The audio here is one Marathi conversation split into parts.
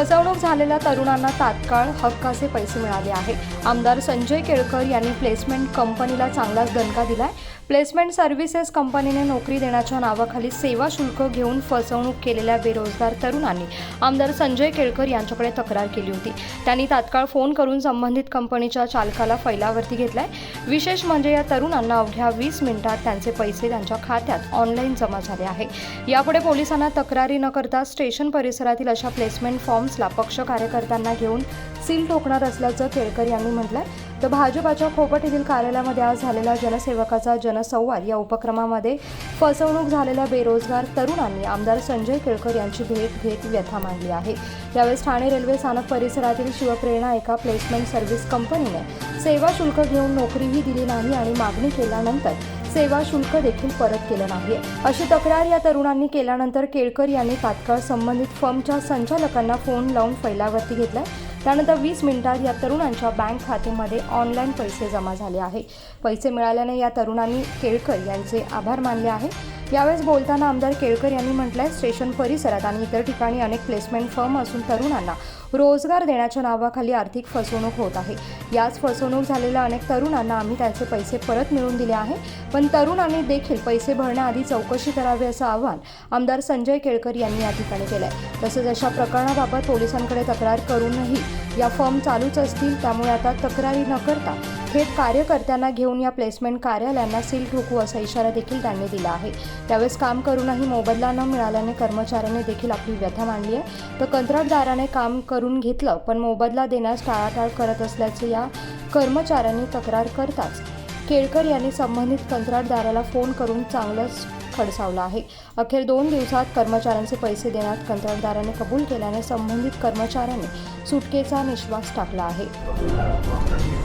फसवणूक झालेल्या तरुणांना तात्काळ हक्काचे पैसे मिळाले आहे. आमदार संजय केळकर यांनी प्लेसमेंट कंपनीला चांगलाच दणका दिलाय. प्लेसमेंट सर्व्हिसेस कंपनीने नोकरी देण्याच्या नावाखाली सेवा शुल्क घेऊन फसवणूक केलेल्या बेरोजगार तरुणांनी आमदार संजय केळकर यांच्याकडे तक्रार केली होती. त्यांनी तात्काळ फोन करून संबंधित कंपनीच्या चालकाला फैलावरती घेतलाय. विशेष म्हणजे या तरुणांना अवघ्या वीस मिनिटात त्यांचे पैसे त्यांच्या खात्यात ऑनलाईन जमा झाले आहे. यापुढे पोलिसांना तक्रारी न करता स्टेशन परिसरातील अशा प्लेसमेंट फॉर्म्सला पक्ष कार्यकर्त्यांना घेऊन सील ठोकणार असल्याचं केळकर यांनी म्हटलंय. तर भाजपाच्या खोपट येथील कार्यालयामध्ये आज झालेला जनसेवकाचा जनसंवाद. या उपक्रमामध्ये फसवणूक झालेल्या बेरोजगार तरुणांनी आमदार संजय केळकर यांची भेट घेत व्यथा मांडली आहे. यावेळेस ठाणे रेल्वे स्थानक परिसरातील शिवप्रेरणा एका प्लेसमेंट सर्व्हिस कंपनीने सेवा शुल्क घेऊन नोकरीही दिली नाही आणि मागणी केल्यानंतर सेवा शुल्क देखील परत केलं नाही अशी तक्रार या तरुणांनी केल्यानंतर केळकर यांनी तात्काळ संबंधित फर्मच्या संचालकांना फोन लावून फैलावरती घेतलाय. त्यानंतर वीस मिनिटात या तरुणांच्या बँक खात्यामध्ये ऑनलाईन पैसे जमा झाले आहे. पैसे मिळाल्याने या तरुणांनी केळकर यांचे आभार मानले आहे. यावेळेस बोलताना आमदार केळकर यांनी म्हटलंय स्टेशन परिसरात आणि इतर ठिकाणी अनेक प्लेसमेंट फर्म असून तरुणांना रोजगार देण्याच्या नावाखाली आर्थिक फसवणूक होत आहे. याच फसवणूक झालेल्या अनेक तरुणांना आम्ही त्याचे पैसे परत मिळवून दिले आहे. पण तरुणांनी देखील पैसे भरण्याआधी चौकशी करावी असं आवाहन आमदार संजय केळकर यांनी या ठिकाणी केलं आहे तसंच अशा प्रकरणाबाबत पोलिसांकडे तक्रार करूनही या फॉर्म चालूच असतील त्यामुळे आता तक्रारी न करता थेट कार्यकर्त्यांना घेऊन या प्लेसमेंट कार्यालयांना सील ठोकू असा इशारा देखील त्यांनी दिला आहे. त्यावेळेस काम करूनही मोबदला न मिळाल्याने कर्मचाऱ्याने देखील आपली व्यथा मांडली आहे. तर कंत्राटदाराने काम करून घेतलं पण मोबदला देण्यास टाळाटाळ करत असल्याचे या कर्मचाऱ्यांनी तक्रार करताच केळकर यांनी संबंधित कंत्राटदाराला फोन करून चांगलंच खडसावला आहे. अखेर दोन दिवसात कर्मचाऱ्यांचे पैसे देण्यात कंत्राटदाराने कबूल केल्याने संबंधित कर्मचाऱ्यांनी सुटकेचा निश्वास टाकला आहे.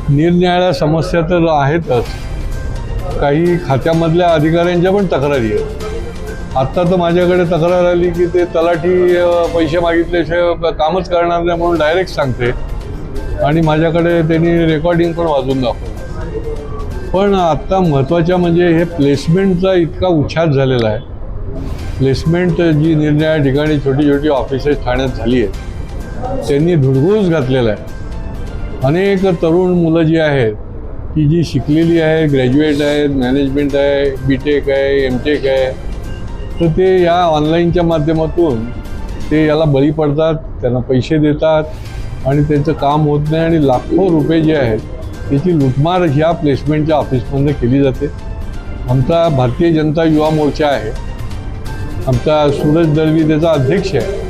निरनिराळ्या समस्या तर आहेतच. काही खात्यामधल्या अधिकाऱ्यांच्या पण तक्रारी आहेत. आत्ता तर माझ्याकडे तक्रार आली की ते तलाठी पैसे मागितल्याशिवाय कामच करणार नाही म्हणून डायरेक्ट सांगते. आणि माझ्याकडे त्यांनी रेकॉर्डिंग पण वाजून दाखवलं. पण आत्ता महत्त्वाच्या म्हणजे हे प्लेसमेंटचा इतका उच्छाद झालेला आहे. प्लेसमेंट जी निर्णया ठिकाणी छोटी छोटी ऑफिसेस ठाण्यात झाली आहेत. त्यांनी धुडगूस घातलेला आहे. अनेक तरुण मुलं जी आहेत की जी शिकलेली आहे ग्रॅज्युएट आहेत मॅनेजमेंट आहे बी टेक आहे एम टेक आहे तर ते या ऑनलाईनच्या माध्यमातून ते याला बळी पडतात त्यांना पैसे देतात आणि त्यांचं काम होत नाही आणि लाखो रुपये जे आहेत त्याची लुटमार ह्या प्लेसमेंटच्या ऑफिसमध्ये केली जाते. आमचा भारतीय जनता युवा मोर्चा आहे. आमचा सूरज दळवी त्याचा अध्यक्ष आहे.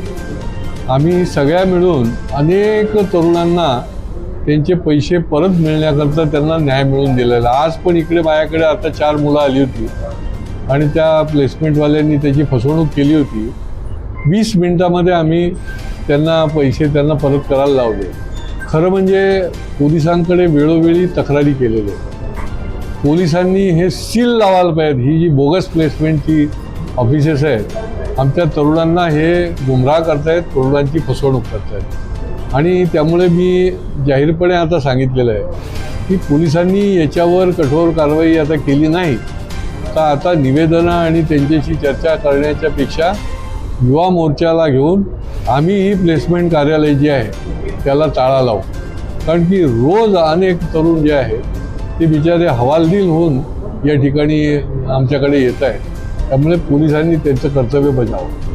आम्ही सगळ्या मिळून अनेक तरुणांना त्यांचे पैसे परत मिळण्याकरता त्यांना न्याय मिळून दिलेला आज पण इकडे माझ्याकडे आता चार मुलं आली होती आणि त्या प्लेसमेंटवाल्यांनी त्याची फसवणूक केली होती. वीस मिनिटामध्ये आम्ही त्यांना पैसे त्यांना परत करायला लावले. खरं म्हणजे पोलिसांकडे वेळोवेळी तक्रारी केलेल्या पोलिसांनी हे सील लावायला पाहिजे ही जी बोगस प्लेसमेंटची ऑफिसेस आहेत आमच्या तरुणांना हे गुमराह करतायत तरुणांची फसवणूक करतायत. आणि त्यामुळे मी जाहीरपणे आता सांगितलेलं आहे की पोलिसांनी याच्यावर कठोर कारवाई आता केली नाही. तर आता निवेदनं आणि त्यांच्याशी चर्चा करण्याच्यापेक्षा युवा मोर्चाला घेऊन आम्ही ही प्लेसमेंट कार्यालय जे आहे त्याला टाळा लावू. कारण की रोज अनेक तरुण जे आहेत ते बिचारे हवालदिल होऊन या ठिकाणी आमच्याकडे येत आहेत. त्यामुळे पोलिसांनी त्यांचं कर्तव्य बजावं.